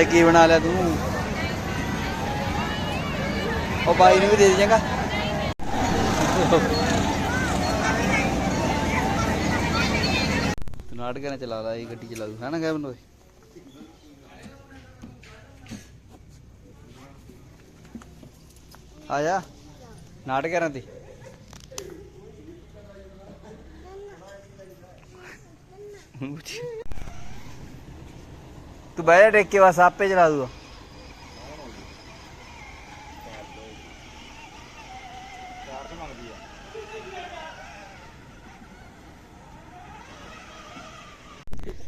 ਸਹੀ ਕੀ ਬਣਾ ਲਿਆ ਤੂੰ? ਉਹ ਬਾਈ ਨੂੰ ਵੀ ਦੇ ਦੇ ਚੰਗਾ। ਤੂੰ ਨਾਟਕ ਨਾ ਚਲਾ ਲਾ ਇਹ ਗੱਡੀ ਚਲਾ ਦੂ ਹੈ ਨਾ ਕੈਬਨ ਓਏ? ਆ ਜਾ ਨਾਟਕ ਕਰਾਂ ਤੇ। ਤੂੰ ਬਹਿ ਜਾ ਟੇਕ ਕੇ ਬਸ ਆਪੇ ਚਲਾ ਦੂਗਾ।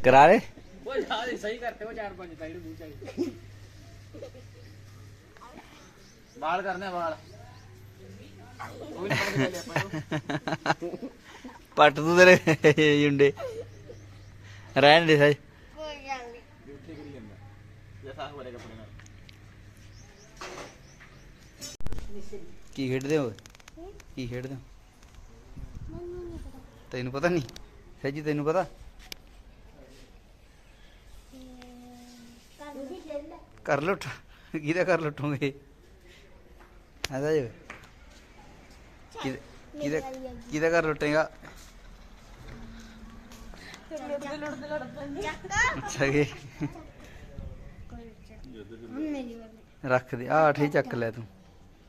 ਕਰਾ ਲੈ ਉਹ ਯਾਰ ਸਹੀ ਕਰਤੇ ਉਹ ਚਾਰ ਪੰਜ ਸਾਈਡ ਮੂੰਹ ਚਾਹੀਦੀ ਵਾਲ ਕਰਨੇ ਆ ਵਾਲ। ਉਹ ਵੀ ਪੜ ਕੇ ਲੈ ਆਪਾਂ ਇਹਨੂੰ। ਪੱਟ ਤੂੰ ਤੇਰੇ ਜੁੰਡੇ। ਰਹਿਣ ਦੇ ਸਾਈ ਜੂਠੇ ਕਰੀ ਜਾਂਦਾ ਜੇ ਸਾਹ ਵਾਲੇ ਕੱਪੜੇ ਨਾਲ ਕੀ ਖੇਡਦੇ ਹੋ? ਕੀ ਖੇਡਦੇ ਹੋ? ਤੈਨੂੰ ਪਤਾ ਨਹੀਂ? ਸੱਜੀ ਤੈਨੂੰ ਪਤਾ? ਕਰ ਲੁੱਟ ਕਿਹਦਾ ਕਰ ਲੁੱਟੋਗੇ? ਆਦਾ ਜੀ। ਕਿਹਦਾ ਕਿਹਦਾ ਕਿਹਦਾ ਕਰ ਲੁੱਟੇਗਾ? ਅੱਛਾ ਜੀ। ਰੱਖ ਦੇ। ਆ ਠੀਕ ਚੱਕ ਲੈ ਤੂੰ।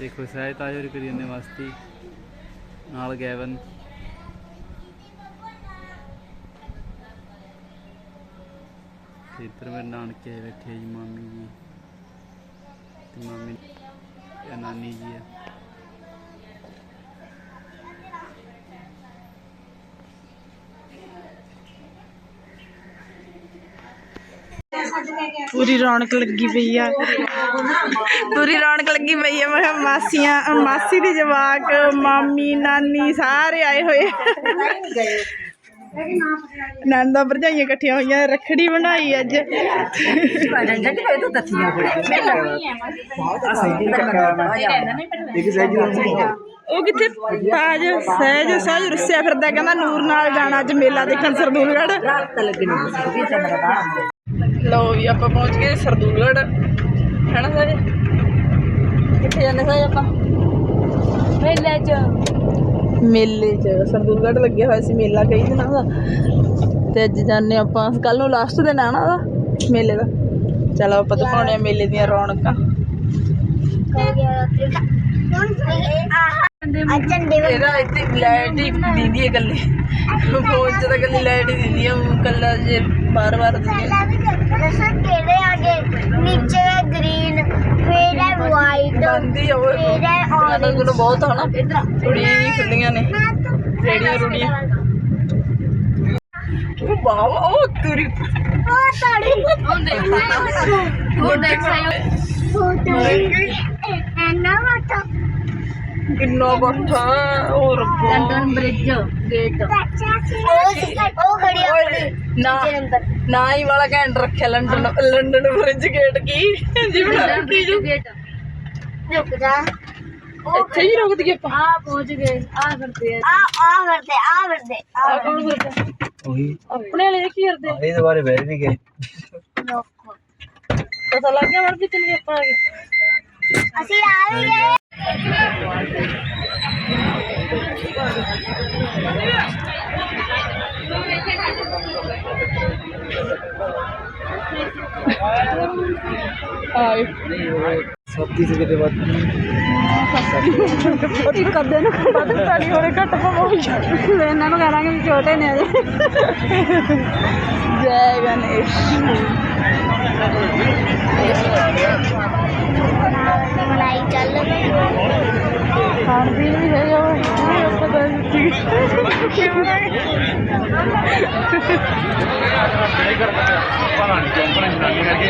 ਦੇਖੋ ਸਹਾਇਤਾ ਤਾਜੋਰੀ ਕਰੀ ਜਾਂਦੇ ਮਸਤੀ। ਨਾਲ ਗੈਵਨ। ਤੇ ਇੱਧਰ ਮੇਰੇ ਨਾਨਕੇ ਬੈਠੇ ਜੀ, ਮਾਮੀ ਜੀ। ਤੇ ਮਾਮੀ ਨਾਨੀ ਜੀ ਆ। ਪੂਰੀ ਰੌਣਕ ਲੱਗੀ ਪਈ ਆ। ਪੂਰੀ ਰੌਣਕ ਲੱਗੀ ਪਈ ਆ। ਮੈਂ ਕਿਹਾ ਮਾਸੀਆਂ, ਮਾਸੀ ਦੀ ਜਵਾਕ, ਮਾਮੀ, ਨਾਨੀ ਸਾਰੇ ਆਏ ਹੋਏ ਨੰਦਾ ਭਰਜਾਈਆਂ ਇਕੱਠੀਆਂ ਹੋਈਆਂ, ਰੱਖੜੀ ਬਣਾਈ ਅੱਜ। ਉਹ ਕਿੱਥੇ? ਸਾਜ, ਸਹਿਜ ਸਹਿਜ ਰੁੱਸਿਆ ਫਿਰਦਾ, ਕਹਿੰਦਾ ਨੂਰ ਨਾਲ ਜਾਣਾ ਅੱਜ ਮੇਲਾ ਦੇਖਣ ਸਰਦੂਲਗੜ੍ਹ। ਲਓ ਵੀ ਆਪਾਂ ਪਹੁੰਚ ਗਏ ਸਰਦੂਲਗੜ੍ਹ। ਹੈਨਾ ਸਹਿਜ ਕਿੱਥੇ ਜਾਂਦੇ ਸਹਿਜ ਆਪਾਂ? ਮੇਲੇ 'ਚ। ਮੇਲੇ 'ਚ। ਸਰਦੂਲਗੜ੍ਹ ਲੱਗਿਆ ਹੋਇਆ ਸੀ ਮੇਲਾ ਕਈ ਦਿਨਾਂ ਦਾ। ਤੇ ਅੱਜ ਜਾਂਦੇ ਆਪਾਂ। ਕੱਲ ਨੂੰ ਲਾਸਟ ਦਿਨ ਆਣਾ ਉਹਦਾ ਮੇਲੇ ਦਾ। ਚਲੋ ਆਪਾਂ ਦਿਖਾਉਣੇ ਆ ਮੇਲੇ ਦੀਆਂ ਰੌਣਕਾਂ। ਇਹਦਾ ਇੱਥੇ ਲਾਈਟ ਹੀ ਦਿੰਦੀ ਹੈ ਕੱਲੀ ਫੋਨ 'ਚ ਤਾਂ ਕੱਲੀ ਲਾਈਟ ਹੀ ਦਿੰਦੀ ਹੈ। ਉਹ ਕੱਲਾ ਜੇ ਬਾਰ-ਬਾਰ ਦਿੰਦੀ ਹੈ ਕਿਹੜੇ ਆਗੇ ਨੀਚੇ ਗ੍ਰੀਨ ਫਿਰ ਹੈ ਵਾਈਟ ਬੰਦੀ ਆ ਉਹ ਫਿਰ ਹੈ ਦੁਕਾਨਾਂ ਕੋਲ ਬਹੁਤ ਹਨਾ ਰੁੜੀਆਂ ਨਹੀਂ ਖੁੱਲੀਆਂ ਨੇ। ਰੇੜੀਆਂ ਰੁੜੀਆਂ। ਉਹ ਬਾਵਾ ਉਹ ਤੁਰੀ ਉਹ ਤਾੜੀ ਉਹ ਦੇਖ ਉਹ ਦੇਖ ਫੋਟੋ ਐਨਾ ਵਾਟਾ ਕਿੰਨਾ ਬੱਠਾ ਉਹ ਰੱਬਾ। London bridge gate. ਉਹ ਉਹ ਖੜੀ ਆ ਓਏ, ਨਾ ਹੀ ਵਾਲਾ ਘੈਂਟ ਰੱਖਿਆ ਲੰਡਨ ਲੰਡਨ ਬ੍ਰਿਜ ਗੇਟ ਕੀ? ਜਿਵੇਂ ਰੱਖੀ ਜੋ। ਗੇਟ। ਰੁਕ ਜਾ। ਇੱਥੇ ਹੀ ਰੁਕ ਦਈਏ ਆਪਾਂ। ਆ ਪਹੁੰਚ ਗਏ ਆ ਕਰਦੇ ਆ। ਆ ਕਰਦੇ ਆ ਕਰਦੇ ਆ ਕੌਣ ਉਹੀ। ਆਪਣੇ ਵਾਲੇ ਕੀ ਕਰਦੇ? ਇਹਦੇ ਬਾਰੇ ਬਹਿ ਨਹੀਂ ਗਏ। ਪਤਾ ਲੱਗ ਗਿਆ ਮਰ ਵੀ ਚੱਲ ਆਪਾਂ ਆ ਗਏ। ਅਸੀਂ ਆ ਵੀ ਗਏ। ਆਏ ਸੱਤੀ ਸੇ ਕਿਤੇ ਬਾਤ ਇੱਕ ਅੱਧੇ ਨੂੰ ਵੱਧ ਤਾਲੀ ਹੋਰੇ ਘੱਟ ਪਵਾਉਂ ਇਹਨਾਂ ਨੂੰ ਕਹਾਂਗੇ ਵੀ ਛੋਟੇ ਨੇ ਅਜੇ ਜੈ ਗਣੇਸ਼। ਮਲਾਈ ਚੱਲ ਖਾਣ ਪੀਣ ਵੀ ਹੈਗਾ ਵਾ ਆਪਾਂ ਤਾਂ ਇਸ ਲਈ ਮੈਂ ਲੱਭੇ ਲੱਗੀ ਤੇ ਲੈ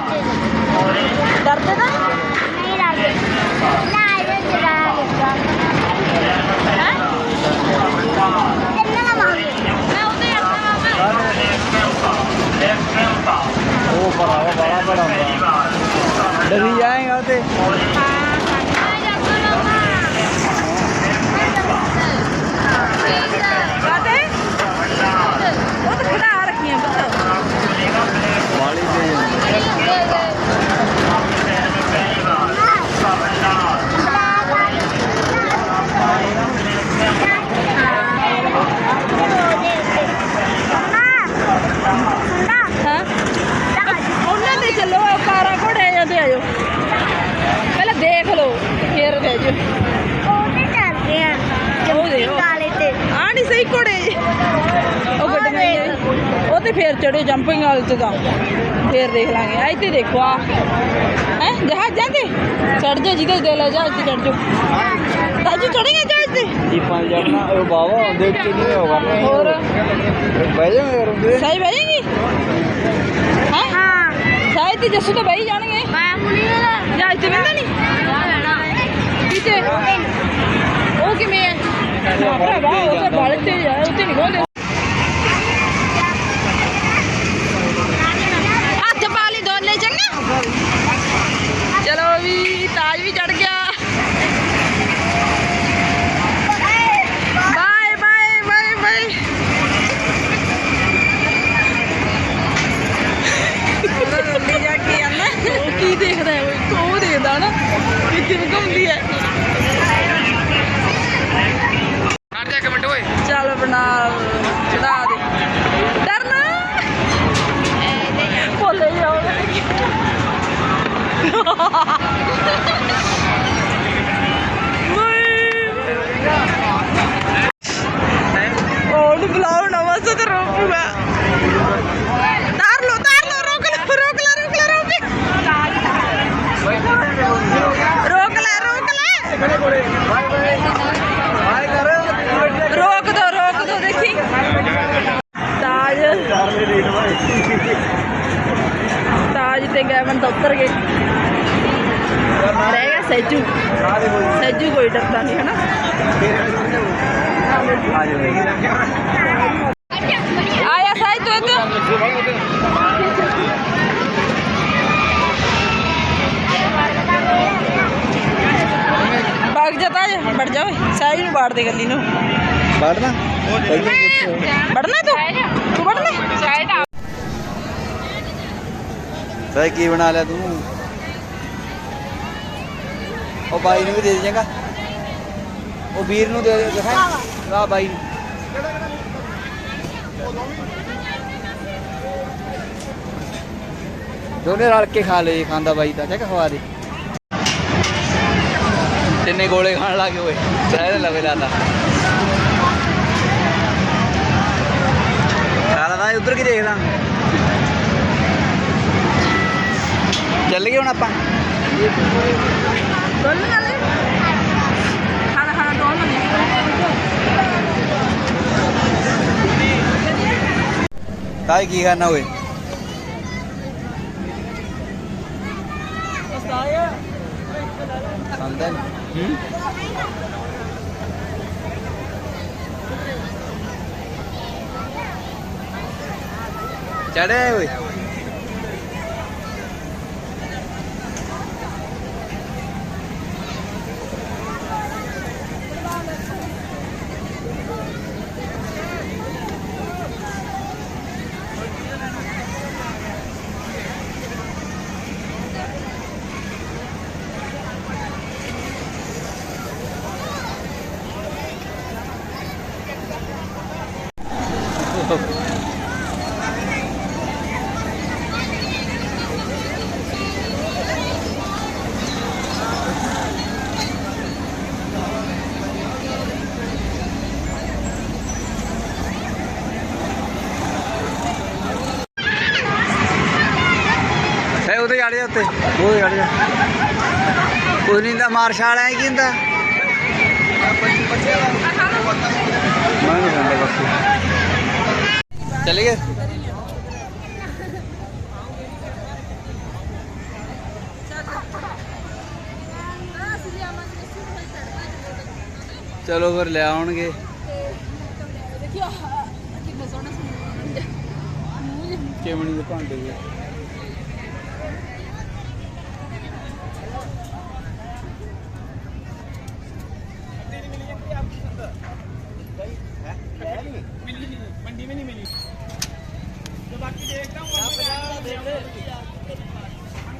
ਵੜ ਗਏ ਇਹ ਖੜੀ ਆ ਪੁੱਤ ਜਹਾਜ਼ ਚ ਹੈ ਉਹ ਜਹਾਜ਼ ਸਹੀ ਨਹੀਂ ਰਾਜ ਡਰਦੇ ਤਾਂ ਨਹੀਂ? ਨਹੀਂ ਰਾਜ ਨਾ ਇਹ ਜਰਾ ਲੱਗਾ ਹੈਂ? ਕਿੰਨਾ ਲਵਾਂਗੇ ਮੈਂ ਉੱਤੇ ਆਖਣਾ ਮਾਮਾ ਉਹ ਬੜਾ ਬੜਾ ਬੜਾ ਡਰੀ ਜਾਏਗਾ ਤੇ ਕਾਤੇ ਉਹ ਤਾਂ ਖੜਾ ਰੱਖੀਆਂ ਪੁੱਤ ਵਾਲੀ ਤੇ ਹਾਂ ਉਹਨਾਂ ਦੇ ਚੱਲੋ ਕਾਰਾਂ ਘੋੜੇ ਜਾਂਦੇ ਆਜੋ ਪਹਿਲਾਂ ਦੇਖ ਲਓ ਫੇਰ ਦੇ ਜੋ ਉਹ ਦੇ ਉਹ ਕਾਲੇ ਤੇ ਆ ਨਹੀਂ ਸਹੀ ਘੋੜੇ ਜੀ ਉਹ ਗੱਡੀਆਂ ਜਿਹੇ। ਉਹ ਤੇ ਫੇਰ ਚੜਿਓ ਜੰਪਿੰਗ ਵਾਲੇ ਤੇ ਤਾਂ ਫੇਰ ਦੇਖ ਲਾਂਗੇ। ਇੱਥੇ ਦੇਖੋ ਆ ਹੈ? ਜਹਾਜ਼ਾਂ ਤੇ? ਚੜ ਜਾ ਜਿਹਦੇ ਦਿਲ ਹੈ ਜਹਾਜ਼ ਤੇ ਚੜ ਜਾ ਤਾਜੂ ਚੜੇਗਾ ਜਹਾਜ਼ ਤੇ? ਜੀਪਾਂ ਜੜਨਾ ਉਹ ਬਾਵਾ ਦੇਖ ਕੇ ਨਹੀਂ ਹੋਗਾ ਹੋਰ? ਬਹਿ ਜਾ ਯਾਰ ਉਹਦੇ। ਸਹੀ ਬਹਿ ਹਾਂ ਹਾਂ? ਸਾਈ ਤੇ ਜੱਸੂ ਤਾਂ ਬਹਿ ਜਾਣਗੇ। ਮੈਂ ਮੁਨੀ ਵਾਲਾ ਜਹਾਜ਼ ਤੇ ਬਹਿੰਦਾ ਨਹੀਂ? ਕਿਤੇ ਉਹ ਕਿਵੇਂ ਹੈ ਭਰਾਵਾ ਉਹ ਤਾਂ ਬਲ ਤੇ ਜਾ ਉੱਤੇ ਨਹੀਂ ਗੋਲੇ ਹੱਥ ਪਾ ਲਈ ਦੋਨੇ ਚੰਗਾ ਚਲੋ ਵੀ ਤਾਜ ਵੀ ਚੜ ਗਿਆ ਬਾਏ ਬਾਏ ਬਾਏ ਬਾਏ ਰੋਲੀ ਜਾ ਕੇ ਆਣਾ ਉਹ ਕੀ ਦੇਖਦਾ ਹੈ ਉਹ ਉਹ ਦੇਖਦਾ ਨਾ ਕਿ ਕਿਵੇਂ ਘੁੰਮਦੀ ਹੈ ਕੱਟ ਜਾ ਇੱਕ ਮਿੰਟ ਓਏ ਚੱਲ ਬਣਾ ਚੜਾ ਦੇ ਡਰਨਾ ਭੁੱਲੇ ਜਾਓਗੇ ਉਹਨੂੰ ਬੁਲਾਓ ਨਾ ਬਸ ਤੇ ਰੋਕੂਗਾ ਤਾਰ ਲੋ ਤਾਰ ਲੋ ਰੋਕ ਲੈ ਰੋਕ ਲੈ ਰੋਕ ਲੈ ਰੋਕ ਲੈ ਰੋਕ ਲੈ ਰੋਕ ਲੈ ਹਾਏ ਕਰ ਰੋਕ ਦੋ ਰੋਕ ਦੋ ਦੇਖੀ ਤਾਜ ਤਾਜ ਤੇ ਗੈਵਨ ਤਾਂ ਉਤਰ ਗਏ ਰਹਿ ਗਿਆ ਸੈਜੂ ਸੈਜੂ ਕੋਈ ਡਰਦਾ ਨਹੀਂ ਹਨਾ ਆ ਜਾ ਆਇਆ ਸਾਈ ਤੂੰ ਇੱਥੇ ਬਾਗ ਜਾ ਤਾਜ ਵੜ ਜਾ ਓਏ ਬਾੜ ਦੇ ਗੱਲੀ ਨੂੰ। ਪੁੱਛੋ ਵੜਨਾ ਤੂੰ? ਤੂੰ ਵੜਨਾ? ਦਾ ਸਾਈ ਕੀ ਬਣਾ ਲਿਆ ਤੂੰ? ਉਹ ਬਾਈ ਨੂੰ ਵੀ ਦੇ ਦੇ ਚੰਗਾ। ਉਹ ਵੀਰ ਨੂੰ ਦੇ ਦੇ ਦਿਖਾ। ਆ ਬਾਈ ਨੂੰ। ਦੋਨੇ ਰਲ ਕੇ ਖਾ ਲਏ ਖਾਂਦਾ ਬਾਈ ਤਾਂ। ਚੱਕ ਖਵਾ ਦੇ। ਤਿੰਨੇ ਗੋਲੇ ਖਾਣ ਲੱਗੇ ਓਏ। ਸਾਰੇ ਲਵੇ ਲਾਤਾ ਖਾਲਾ ਦਾ ਉਧਰ ਕੀ ਦੇਖਦਾ? ਚੱਲ ਗਏ ਹੁਣ ਆਪਾਂ। ਦੋਨ ਨਾਲੇ ਖਾਣਾ ਖਾਣਾ ਦੋਨ ਨਾਲੇ ਕਾਹ ਕੀ ਕਰਨਾ ਓਏ? ਸੰਦਨ ਹੂੰ ਚੜੇ ਓਏ ਉਹ ਕੋਈ ਨਹੀਂ ਦਾ ਮਾਰਸ਼ਾਲ ਹੈ ਕੀ ਹੁੰਦਾ ਨਹੀਂ ਚਲੇ ਗਏ? ਚਲੋ ਫਿਰ ਲੈ ਆਉਣਗੇ। ਦੇਖਿਓ ਕਿੰਨਾ ਸੋਹਣਾ ਸੋਹਣਾ ਚਿਮਣੀ ਦੇ ਭਾਂਡੇ